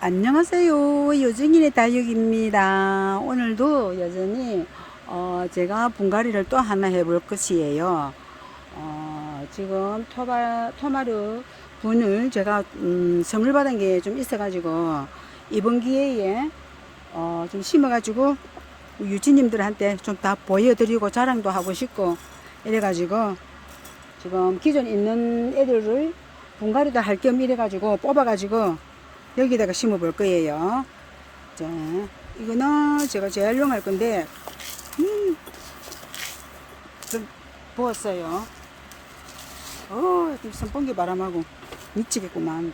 안녕하세요. 요정인의 다육입니다. 오늘도 여전히 어, 제가 분갈이를 또 하나 해볼 것이에요. 어, 지금 토마, 토마르 분을 제가 음, 선물 받은 게 좀 있어 가지고 이번 기회에 어, 좀 심어 가지고 유지님들한테 좀 다 보여드리고 자랑도 하고 싶고 이래 가지고 지금 기존 있는 애들을 분갈이도 할 겸 이래 가지고 뽑아 가지고 여기다가 심어 볼 거예요. 자, 이거는 제가 재활용할 건데, 음, 좀 부었어요. 어, 이 선풍기 바람하고 미치겠구만.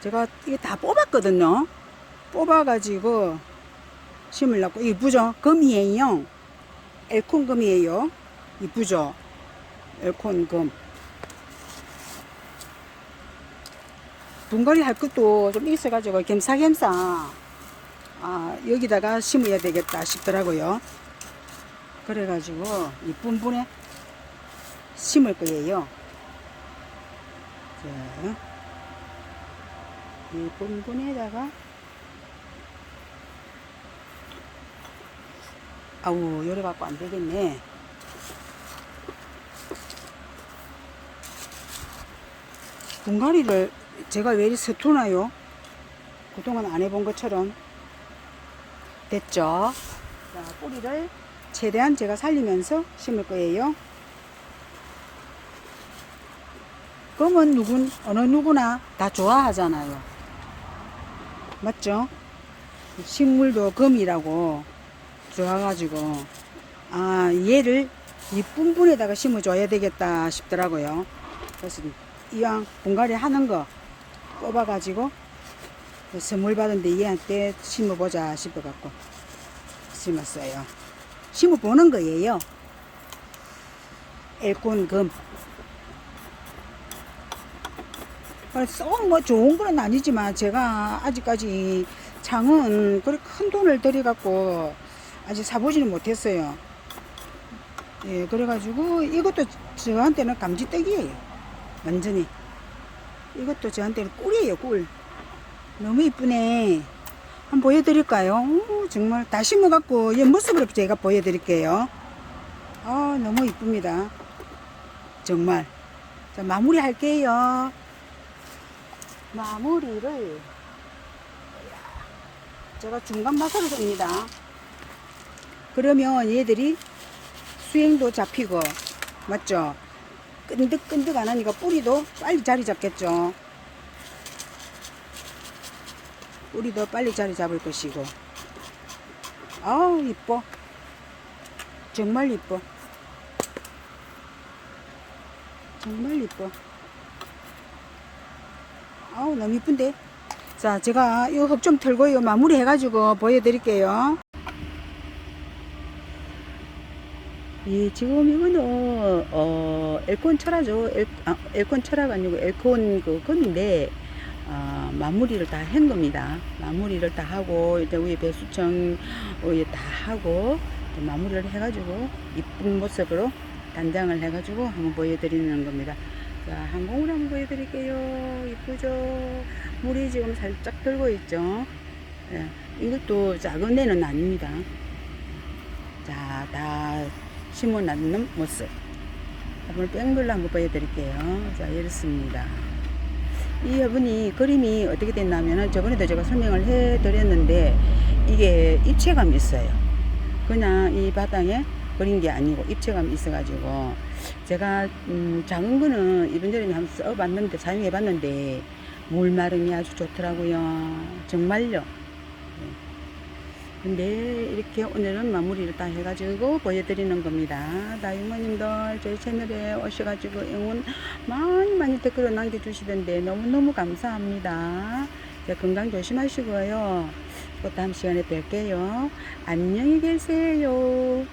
제가 이게 다 뽑았거든요. 뽑아가지고 심으려고. 이쁘죠? 금이에요. 엘콘 금이에요. 이쁘죠? 엘콘 금. 분갈이 할 것도 좀 있어가지고 겸사겸사 아, 여기다가 심어야 되겠다 싶더라고요. 그래가지고 이쁜 분에 심을 거예요. 자, 이쁜 분에다가 아우 요래 갖고 안 되겠네. 분갈이를 제가 왜 이리 서투나요? 그동안 안 해본 것처럼 됐죠? 자, 뿌리를 최대한 제가 살리면서 심을 거예요. 검은 누군 어느 누구나 다 좋아하잖아요. 맞죠? 식물도 금이라고 좋아가지고 아 얘를 이쁜 분에다가 심어줘야 되겠다 싶더라고요. 그래서 이왕 분갈이 하는 거 뽑아가지고 선물 받은데 얘한테 심어보자 싶어갖고 심었어요. 심어보는 거예요. 엘콘금. 썩뭐 좋은 건 아니지만 제가 아직까지 장은 그렇게 큰 돈을 들여갖고 아직 사보지는 못했어요. 예, 그래가지고 이것도 저한테는 감지떡이에요. 완전히. 이것도 저한테는 꿀이에요, 꿀. 너무 이쁘네. 한번 보여드릴까요? 오, 정말 다 심어갖고, 이 모습으로 제가 보여드릴게요. 아, 너무 이쁩니다. 정말. 자, 마무리 할게요. 마무리를, 제가 중간 마사를 줍니다. 그러면 얘들이 수행도 잡히고, 맞죠? 끈득끈득 안 하니까 뿌리도 빨리 자리 잡겠죠. 뿌리도 빨리 자리 잡을 것이고. 아우, 이뻐. 정말 이뻐. 정말 이뻐. 아우, 너무 이쁜데? 자, 제가 이 흙 좀 털고 이 마무리 해가지고 보여드릴게요. 예, 지금 이거는 어 엘콘 철화죠. 엘, 아, 엘콘 철화가 아니고 엘콘 그 금인데 어, 마무리를 다 한 겁니다. 마무리를 다 하고 이제 위에 배수청 위에 다 하고 마무리를 해가지고 이쁜 모습으로 단장을 해가지고 한번 보여드리는 겁니다. 자, 항공으로 한번 보여드릴게요. 이쁘죠? 물이 지금 살짝 들고 있죠? 예, 이것도 작은 애는 아닙니다. 자, 다 심어놨는 모습. 한번 뺑글로 한번 보여드릴게요. 자, 이렇습니다. 이 화분이 그림이 어떻게 됐냐면은 저번에도 제가 설명을 해드렸는데 이게 입체감이 있어요. 그냥 이 바닥에 그린 게 아니고 입체감이 있어가지고 제가 음, 작은 거는 이번 전에 한번 써봤는데 사용해봤는데 물 마름이 아주 좋더라고요. 정말요. 근데 이렇게 오늘은 마무리를 다 해가지고 보여드리는 겁니다. 다육모님들 저희 채널에 오셔가지고 응원 많이 많이 댓글을 남겨주시던데 너무너무 감사합니다. 자, 건강 조심하시고요. 또 다음 시간에 뵐게요. 안녕히 계세요.